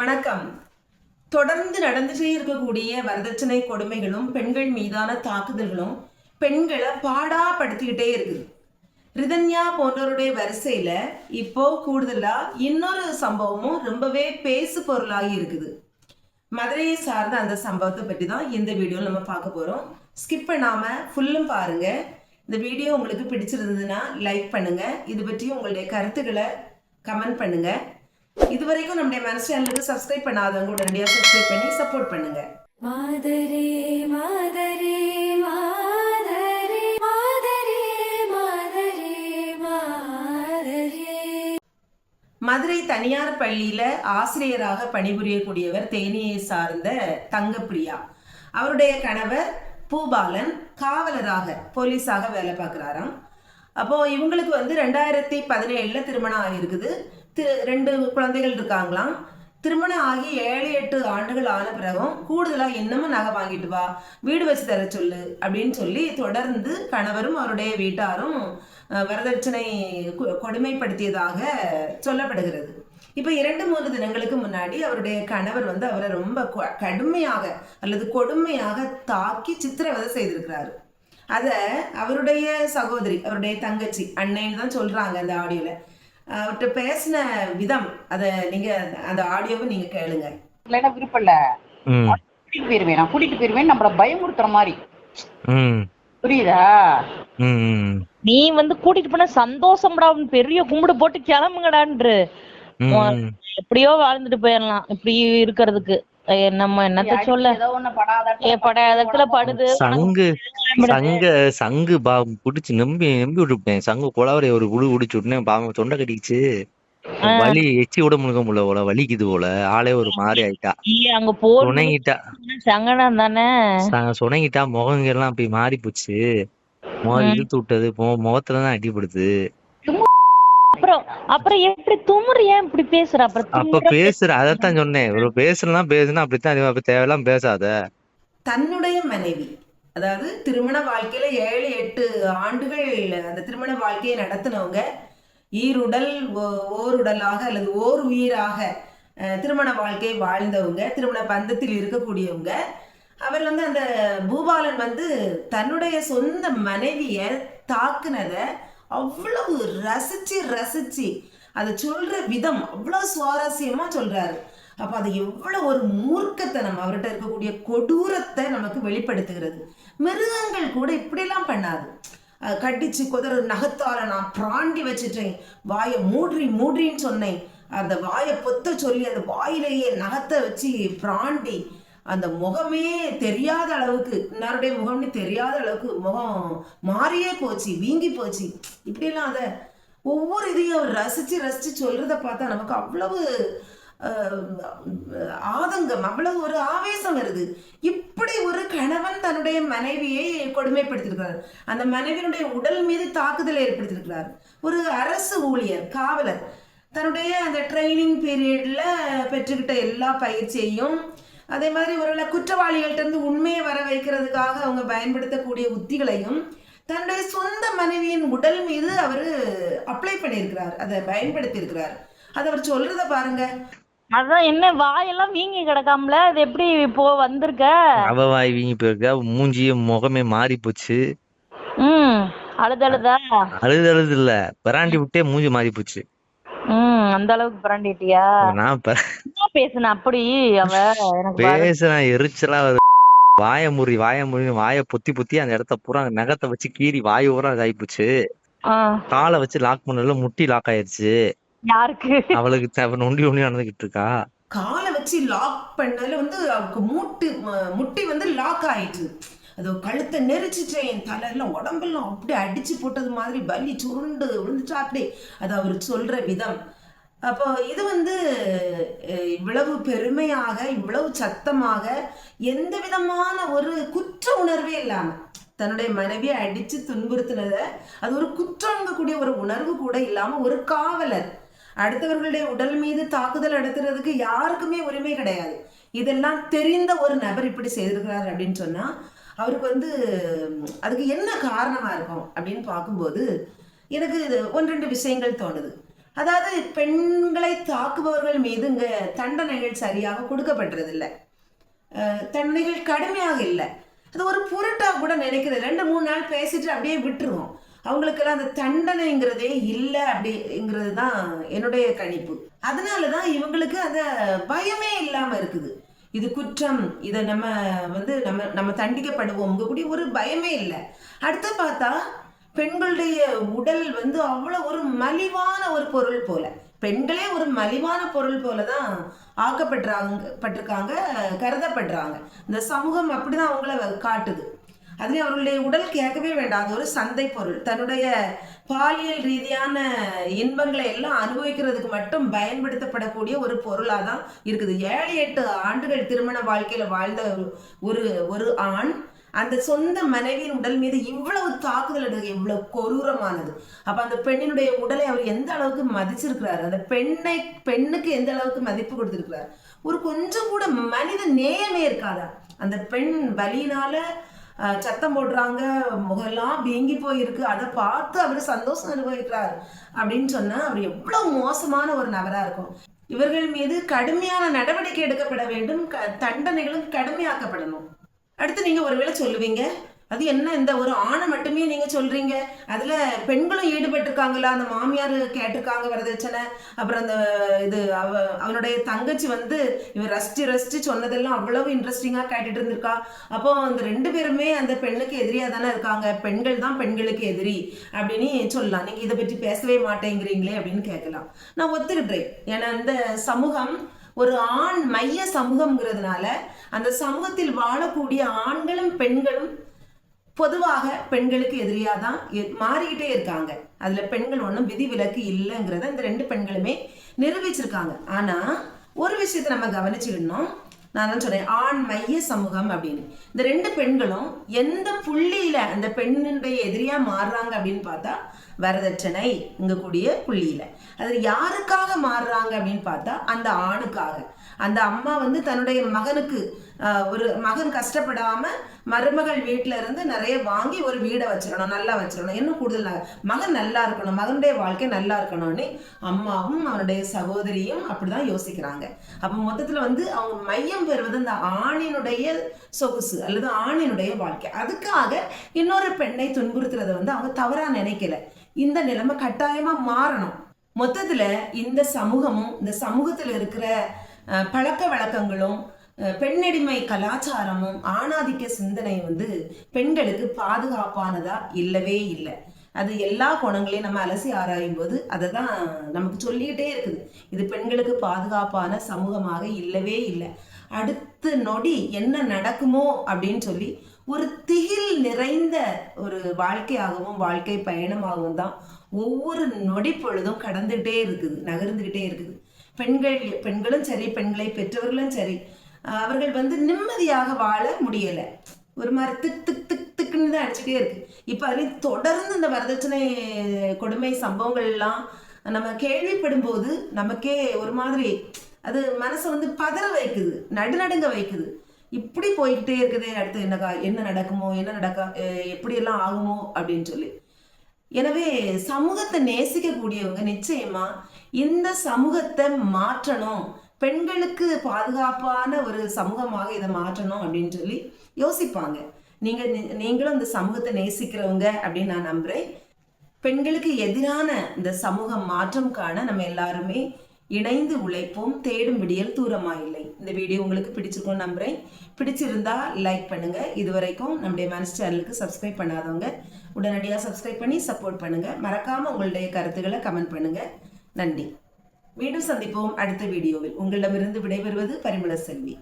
வணக்கம். தொடர்ந்து நடந்துட்டே இருக்கக்கூடிய வரதட்சணை கொடுமைகளும் பெண்கள் மீதான தாக்குதல்களும் பெண்களை பாடாப்படுத்திக்கிட்டே இருக்குது. ரிதன்யா போன்றவருடைய வரிசையில இப்போ கூடுதலா இன்னொரு சம்பவமும் ரொம்பவே பேசு பொருளாகி இருக்குது. மதுரையை சார்ந்த அந்த சம்பவத்தை பற்றி தான் இந்த வீடியோவில் நம்ம பார்க்க போகிறோம் ஸ்கிப் பண்ணாமல் ஃபுல்லும் பாருங்க. இந்த வீடியோ உங்களுக்கு பிடிச்சிருந்ததுன்னா லைக் பண்ணுங்க. இது பற்றி உங்களுடைய கருத்துக்களை கமெண்ட் பண்ணுங்க. இது வரைக்கும் நம்முடைய மனசு சேனலுக்கு சப்ஸ்கிரைப் பண்ணாதவங்க உடனடியாக சப்ஸ்கிரைப் பண்ணி சப்போர்ட் பண்ணுங்க. மாதரே மாதரே மாதரே மாதரே மாதரே மாதரே. மதுரை தனியார் பள்ளியில ஆசிரியராக பணிபுரியக்கூடியவர் தேனியை சார்ந்த தங்கப்பிரியா. அவருடைய கணவர் பூபாலன் காவலராக போலீஸாக வேலை பார்க்குறாராம். அப்போ இவங்களுக்கு வந்து ரெண்டாயிரத்தி பதினேழுல திருமணம் ஆகியிருக்குது. திரு ரெண்டு குழந்தைகள் இருக்காங்களாம். திருமணம் ஆகி ஏழு எட்டு ஆண்டுகள் ஆன பிறகும் கூடுதலாக இன்னமும் நகை வாங்கிட்டு வா வீடு வச்சு தர சொல்லு அப்படின்னு சொல்லி தொடர்ந்து கணவரும் அவருடைய வீட்டாரும் வரதட்சணை கொடுமைப்படுத்தியதாக சொல்லப்படுகிறது. இப்போ இரண்டு மூன்று தினங்களுக்கு முன்னாடி அவருடைய கணவர் வந்து அவரை ரொம்ப கொ- கடுமையாக அல்லது கொடுமையாக தாக்கி சித்திரவதை செய்திருக்கிறாரு. அதை அவருடைய சகோதரி அவருடைய தங்கச்சி அன்னைன்னு தான் சொல்கிறாங்க அந்த ஆடியோவில் அவர்கிட்ட பேசின விதம் அதை நீங்க அந்த ஆடியோவை நீங்க கேளுங்க. இல்லைன்னா விருப்பம் இல்ல. கூட்டிட்டு போயிருவேன் நான் கூட்டிட்டு போயிருவேன் நம்மள பயமுறுத்துற மாதிரி. புரியுதா? நீ வந்து கூட்டிட்டு போன சந்தோஷம்டா பெரிய கும்பிடு போட்டு கிளம்புங்கடான்று. எப்படியோ வாழ்ந்துட்டு போயிடலாம் இப்படி இருக்கிறதுக்கு. நம்ம என்னத்த சொல்ல? ஒண்ணு படாத ஏ படையாதத்துல படுது சங்கு சங்க சங்கு பா புடிச்சு நம்பி நம்பி விட்டுட்டேன். சங்கு குளவரை ஒரு குடு குடிச்சு விட்டேன் பாவம் தொண்டை கட்டிக்கிச்சு. வலி எச்சி விட முழுக்க முடியல போல. வலிக்குது போல. ஆளே ஒரு மாதிரி ஆயிட்டா. அங்க போன சுணங்கிட்டா. சங்கடம் தானே? சுணங்கிட்டா. முகங்க எல்லாம் அப்படி மாறி போச்சு முகம் இழுத்து விட்டது. மு- முகத்துல தான் அடிபடுது. அப்புறம் எப்படி துமுறு ஏன் இப்படி பேசுற அப்புறம் அப்ப பேசுற அதத்தான் சொன்னேன் ஒரு பேசலாம் பேசுனா அப்படித்தான் அறிவா. அப்ப தேவையெல்லாம் பேசாத தன்னுடைய மனைவி அதாவது திருமண வாழ்க்கையில ஏழு எட்டு ஆண்டுகள் அந்த திருமண வாழ்க்கையை நடத்தினவங்க ஈருடல் ஓ- ஓருடலாக அல்லது ஓர் உயிராக அஹ், திருமண வாழ்க்கையை வாழ்ந்தவங்க திருமண பந்தத்தில் இருக்கக்கூடியவங்க அவர் வந்து அந்த பூபாலன் வந்து தன்னுடைய சொந்த மனைவியை தாக்குனதை அவ்வளவு ரசிச்சு ரசிச்சு அதை சொல்ற விதம் அவ்வளவு சுவாரஸ்யமா சொல்றாரு. அப்ப அது எவ்வளவு ஒரு மூர்க்கத்தனம் அவர்கிட்ட இருக்கக்கூடிய கொடூரத்தை நமக்கு வெளிப்படுத்துகிறது. மிருகங்கள் கூட இப்படிலாம் பண்ணாது. அஹ் கடிச்சு குதற நகத்தால நான் பிராண்டி வச்சுட்டேன். வாயை மூடி மூடின்னு சொன்னேன். அந்த வாயை பொத்த சொல்லி அந்த வாயிலேயே நகத்தை வச்சு பிராண்டி அந்த முகமே தெரியாத அளவுக்கு இன்னாருடைய முகம்னு தெரியாத அளவுக்கு முகம் மாறியே போச்சு வீங்கி போச்சு. இப்படிலாம் அதை ஒவ்வொரு இதையும் அவர் ரசித்து சொல்கிறத பார்த்தா நமக்கு அவ்வளவு ஆதங்கம் அவ்வளவு ஒரு ஆவேசம் வருது. இப்படி ஒரு கணவன் தன்னுடைய மனைவியை கொடுமைப்படுத்திருக்கிறார் அந்த மனைவியினுடைய உடல் மீது தாக்குதல் ஏற்படுத்தியிருக்கிறார். ஒரு அரசு ஊழியர் காவலர் தன்னுடைய அந்த ட்ரைனிங் பீரியட்ல பெற்றுக்கிட்ட எல்லா பயிற்சியையும் அதே மாதிரி ஒருவேளை குற்றவாளிகள்ட்ட இருந்து உண்மையை வர வைக்கிறதுக்காக அவங்க பயன்படுத்தக்கூடிய உத்திகளையும் தன்னுடைய சொந்த மனைவியின் உடல் மீது அவர் அப்ளை பண்ணியிருக்கிறார். அதை பயன்படுத்தி இருக்கிறார் அதை அவர் சொல்றத பாருங்க. அதான் என்ன வாயெல்லாம் வீங்கி கிடக்காமல? அது எப்படி இப்போ வந்திருக்க? அவ வாய் வீங்கி போயிருக்கா. மூஞ்சிய முகமே மாறி போச்சு. ம் அழுது அழுதா? அழுது அழுது இல்ல. பிராண்டி விட்டே மூஞ்சி மாறி போச்சு. ம் அந்த அளவுக்கு பிராண்டிட்டியா? நான் பேசுன அப்படி அவ. பேசுறேன் எரிச்சலா வருது. வாய முறி வாய முறி வாய பொத்தி பொத்தி அந்த இடத்த பூரா நகத்தை வச்சு கீறி வாய் பூரா இதாகி போச்சு ஆ, காலை வச்சு லாக் பண்ணல முட்டி லாக் ஆயிருச்சு. யாருக்கு? அவளுக்கு தேவை நொண்டி நொண்டி நடந்துகிட்டு இருக்கா. காலை வச்சு லாக் பண்ணதுல வந்து அவருக்கு மூட்டு முட்டி வந்து லாக் ஆயிட்டு. அது கழுத்தை நெரிச்சிட்டேன். தலையெல்லாம் உடம்பெல்லாம் அப்படியே அடிச்சு போட்டது மாதிரி வலி சுருண்டு விழுந்துட்டா அப்படி அது அவர் சொல்ற விதம். அப்போ இது வந்து இவ்வளவு பெருமையாக இவ்வளவு சத்தமாக எந்த விதமான ஒரு குற்ற உணர்வே இல்லாமல் தன்னுடைய மனைவியை அடித்து துன்புறுத்தினத அது ஒரு குற்றங்கக்கூடிய ஒரு உணர்வு கூட இல்லாமல் ஒரு காவலர் அடுத்தவர்களுடைய உடல் மீது தாக்குதல் நடத்துறதுக்கு யாருக்குமே உரிமை கிடையாது. இதெல்லாம் தெரிந்த ஒரு நபர் இப்படி செய்திருக்கிறார் அப்படின்னு சொன்னால் அவருக்கு வந்து அதுக்கு என்ன காரணமாக இருக்கும் அப்படின்னு பார்க்கும்போது எனக்கு இது ஒன்று ரெண்டு விஷயங்கள் தோணுது. அதாவது பெண்களை தாக்குபவர்கள் மீது இங்கே தண்டனைகள் சரியாக கொடுக்கப்பட்டதில்லை தண்டனைகள் கடுமையாக இல்லை. அது ஒரு பொருட்டாக கூட நினைக்கிறது ரெண்டு மூணு நாள் பேசிட்டு அப்படியே விட்டுருவோம். அவங்களுக்கெல்லாம் அந்த தண்டனைங்கிறதே இல்லை அப்படிங்கிறது தான் என்னுடைய கணிப்பு. அதனால தான் இவங்களுக்கு அந்த பயமே இல்லாமல் இருக்குது. இது குற்றம். இதை நம்ம வந்து நம்ம நம்ம தண்டிக்கப்படுவோம் கூடிய ஒரு பயமே இல்லை. அடுத்து பார்த்தா பெண்களுடைய உடல் வந்து அவ்வளோ ஒரு மலிவான ஒரு பொருள் போல. பெண்களே ஒரு மலிவான பொருள் போல தான் ஆக்கப்பட்டுறாங்க பட்டிருக்காங்க கருதப்படுறாங்க. இந்த சமூகம் அப்படிதான் அவங்கள காட்டுது. அதுலேயும் அவர்களுடைய உடல் கேட்கவே வேண்டாம். அது ஒரு சந்தை பொருள். தன்னுடைய பாலியல் ரீதியான இன்பங்களை எல்லாம் அனுபவிக்கிறதுக்கு மட்டும் பயன்படுத்தப்படக்கூடிய ஒரு பொருளாக தான் இருக்குது. ஏழு எட்டு ஆண்டுகள் திருமண வாழ்க்கையில் வாழ்ந்த ஒரு- ஒரு ஒரு ஆண் அந்த சொந்த மனைவியின் உடல் மீது இவ்வளவு தாக்குதல் எடுக்க இவ்வளவு கொரூரமானது அப்ப அந்த பெண்ணினுடைய உடலை அவர் எந்த அளவுக்கு மதிச்சிருக்கிறாரு? அந்த பெண்ணை பெண்ணுக்கு எந்த அளவுக்கு மதிப்பு கொடுத்திருக்கிறார்? ஒரு கொஞ்சம் கூட மனித நேயமே இருக்காதா? அந்த பெண் வலியினால சத்தம் போடுறாங்க முகெல்லாம் வீங்கி போயிருக்கு அதை பார்த்து அவர் சந்தோஷம் அனுபவிக்கிறார் அப்படின்னு சொன்னா அவர் எவ்வளவு மோசமான ஒரு நபரா இருக்கும். இவர்கள் மீது கடுமையான நடவடிக்கை எடுக்கப்பட வேண்டும் க- தண்டனைகளும் கடுமையாக்கப்படணும். அடுத்து நீங்க ஒருவேளை சொல்லுவீங்க. அது என்ன இந்த ஒரு ஆணை மட்டுமே நீங்க சொல்றீங்க. அதுல பெண்களும் ஈடுபட்டிருக்காங்களா அந்த மாமியார் கேட்டிருக்காங்க வரதட்சணை. அப்புறம் அந்த இது அவ அவனுடைய தங்கச்சி வந்து இவன் ரசிச்சு ரசிச்சு சொன்னதெல்லாம் அவ்வளவு இன்ட்ரெஸ்டிங்கா கேட்டுட்டு இருந்திருக்கா. அப்போ அந்த ரெண்டு பேருமே அந்த பெண்ணுக்கு எதிரியா தானே இருக்காங்க. பெண்கள் தான் பெண்களுக்கு எதிரி அப்படின்னு சொல்லலாம். நீங்க இதை பற்றி பேசவே மாட்டேங்கிறீங்களே அப்படின்னு கேட்கலாம். நான் ஒத்துக்கிட்டேன் ஏன்னா இந்த சமூகம் ஒரு ஆண் மைய சமூகம்ங்கிறதுனால அந்த சமூகத்தில் வாழக்கூடிய ஆண்களும் பெண்களும் பொதுவாக பெண்களுக்கு எதிரியாக தான் மாறிக்கிட்டே இருக்காங்க. அதில் பெண்கள் ஒன்றும் விதிவிலக்கு இல்லைங்கிறத இந்த ரெண்டு பெண்களுமே நிரூபிச்சிருக்காங்க. ஆனால் ஒரு விஷயத்தை நம்ம கவனிச்சுக்கணும். நான் தான் சொன்னேன் ஆண் மைய சமூகம் அப்படின்னு. இந்த ரெண்டு பெண்களும் எந்த புள்ளியில அந்த பெண்ணினுடைய எதிரியா மாறுறாங்க அப்படின்னு பார்த்தா வரதட்சணை இங்க கூடிய புள்ளியில. அது யாருக்காக மாறுறாங்க அப்படின்னு பார்த்தா அந்த ஆணுக்காக. அந்த அம்மா வந்து தன்னுடைய மகனுக்கு ஒரு மகன் கஷ்டப்படாம மருமகள் வீட்டில இருந்து நிறைய வாங்கி ஒரு வீடை வச்சிடணும் நல்லா வச்சிடணும். இன்னும் கூடுதல் மகன் நல்லா இருக்கணும் மகனுடைய வாழ்க்கை நல்லா இருக்கணும்னு அம்மாவும் அவனுடைய சகோதரியும் அப்படிதான் யோசிக்கிறாங்க. அப்ப மொத்தத்துல வந்து அவங்க மையம் பெறுவது அந்த ஆணினுடைய சொகுசு அல்லது ஆணினுடைய வாழ்க்கை. அதுக்காக இன்னொரு பெண்ணை துன்புறுத்துறதை வந்து அவங்க தவறா நினைக்கல. இந்த நிலைமை கட்டாயமா மாறணும். மொத்தத்துல இந்த சமூகமும் இந்த சமூகத்துல இருக்கிற பழக்க வழக்கங்களும் பெண்ணடிமை கலாச்சாரமும் ஆணாதிக்க சிந்தனை வந்து பெண்களுக்கு பாதுகாப்பானதா இல்லவே இல்லை. அது எல்லா கோணங்களையும் நம்ம அலசி ஆராயும் போது அதை தான் நமக்கு சொல்லிக்கிட்டே இருக்குது. இது பெண்களுக்கு பாதுகாப்பான சமூகமாக இல்லவே இல்லை. அடுத்த நொடி என்ன நடக்குமோ அப்படின்னு சொல்லி ஒரு திகில் நிறைந்த ஒரு வாழ்க்கையாகவும் வாழ்க்கை பயணமாகவும் தான் ஒவ்வொரு நொடி பொழுதும் கடந்துகிட்டே இருக்குது நகர்ந்துகிட்டே இருக்குது. பெண்கள் பெண்களும் சரி பெண்களை பெற்றவர்களும் சரி அவர்கள் வந்து நிம்மதியாக வாழ முடியலை. ஒரு மாதிரி திக் திக் திக் திக்குன்னு தான் அடிச்சுட்டே இருக்கு. இப்போ அதுலேயும் தொடர்ந்து இந்த வரதட்சணை கொடுமை சம்பவங்கள்லாம் நம்ம கேள்விப்படும் போது நமக்கே ஒரு மாதிரி அது மனசை வந்து பதற வைக்குது நடுநடுங்க வைக்குது. இப்படி போய்கிட்டே இருக்குதே அடுத்து என்னக்கா என்ன நடக்குமோ என்ன நடக்க எப்படியெல்லாம் ஆகுமோ அப்படின்னு சொல்லி. எனவே சமூகத்தை நேசிக்கக்கூடியவங்க நிச்சயமா இந்த சமூகத்தை மாற்றணும். பெண்களுக்கு பாதுகாப்பான ஒரு சமூகமாக இதை மாற்றணும் அப்படின்னு சொல்லி யோசிப்பாங்க. நீங்க நீங்களும் இந்த சமூகத்தை நேசிக்கிறவங்க அப்படின்னு நான் நம்புறேன். பெண்களுக்கு எதிரான இந்த சமூக மாற்றம் காண நம்ம எல்லாருமே இணைந்து உழைப்போம் தேடும் விடியல் தூரமா இல்லை இந்த வீடியோ உங்களுக்கு பிடிச்சிருக்கும்னு நம்புறேன். பிடிச்சிருந்தா லைக் பண்ணுங்க. இதுவரைக்கும் நம்முடைய மனசு சேனலுக்கு சப்ஸ்கிரைப் பண்ணாதவங்க உடனடியாக சப்ஸ்கிரைப் பண்ணி சப்போர்ட் பண்ணுங்க. மறக்காம உங்களுடைய கருத்துக்களை கமெண்ட் பண்ணுங்க. நன்றி. மீண்டும் சந்திப்போம் அடுத்த வீடியோவில். உங்களிடமிருந்து விடைபெறுவது பரிமள செல்வி.